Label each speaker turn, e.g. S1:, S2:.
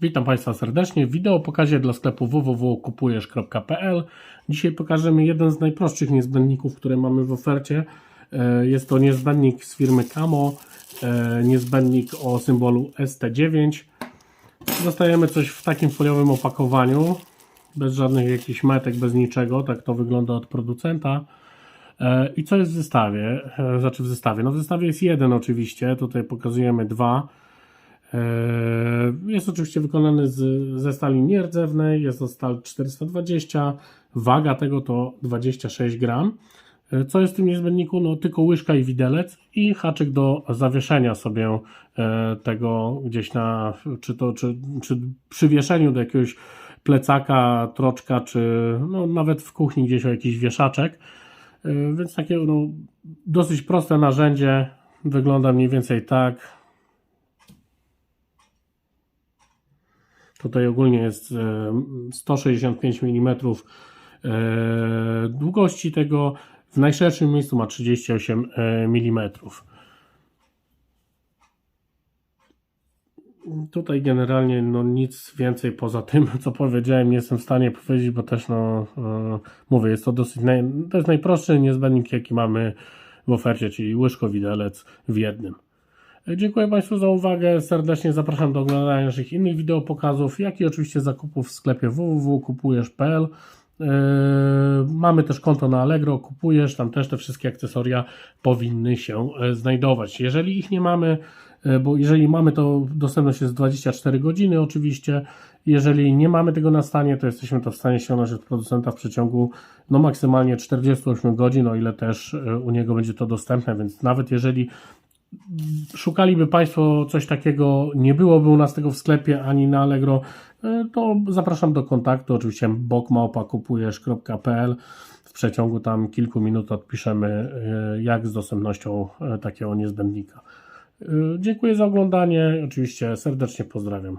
S1: Witam Państwa serdecznie w wideo pokazie dla sklepu www.kupujesz.pl. Dzisiaj pokażemy jeden z najprostszych niezbędników, które mamy w ofercie. E, Jest to niezbędnik z firmy Camo, e, niezbędnik o symbolu ST9. Dostajemy coś w takim foliowym opakowaniu, bez żadnych jakichś metek, bez niczego. Tak to wygląda od producenta. E, I co jest w zestawie? Znaczy w zestawie? No w zestawie jest jeden oczywiście, tutaj pokazujemy dwa. Jest oczywiście wykonany z, ze stali nierdzewnej, jest to stal 420, waga tego to 26 gram. E, Co jest w tym niezbędniku? No tylko łyżka i widelec i haczyk do zawieszenia sobie e, tego gdzieś na, czy to, czy, czy przy wieszeniu do jakiegoś plecaka, troczka, czy no, nawet w kuchni gdzieś o jakiś wieszaczek. E, Więc takie no, dosyć proste narzędzie, wygląda mniej więcej tak. Tutaj ogólnie jest e, 165 mm e, długości tego. W najszerszym miejscu ma 38 mm. Tutaj generalnie no nic więcej poza tym, co powiedziałem, nie jestem w stanie powiedzieć, bo też no e, mówię, jest to dosyć naj, to jest najprostszy niezbędnik, jaki mamy w ofercie, czyli łyżko widelec w jednym. Dziękuję Państwu za uwagę. Serdecznie zapraszam do oglądania naszych innych wideo pokazów, jak i oczywiście zakupów w sklepie www.kupujesz.pl. Yy, Mamy też konto na Allegro, kupujesz, tam też te wszystkie akcesoria powinny się e, znajdować. Jeżeli ich nie mamy, e, bo jeżeli mamy, to dostępność jest 24 godziny oczywiście. Jeżeli nie mamy tego na stanie, to jesteśmy to w stanie ściągnąć od producenta w przeciągu no maksymalnie 48 godzin, o ile też e, u niego będzie to dostępne, więc nawet jeżeli szukaliby Państwo coś takiego, nie byłoby u nas tego w sklepie ani na Allegro, e, to zapraszam do kontaktu. Oczywiście bokmałpa.kupujesz.pl W przeciągu tam kilku minut odpiszemy, e, jak z dostępnością e, takiego niezbędnika. Dziękuję za oglądanie. Oczywiście serdecznie pozdrawiam.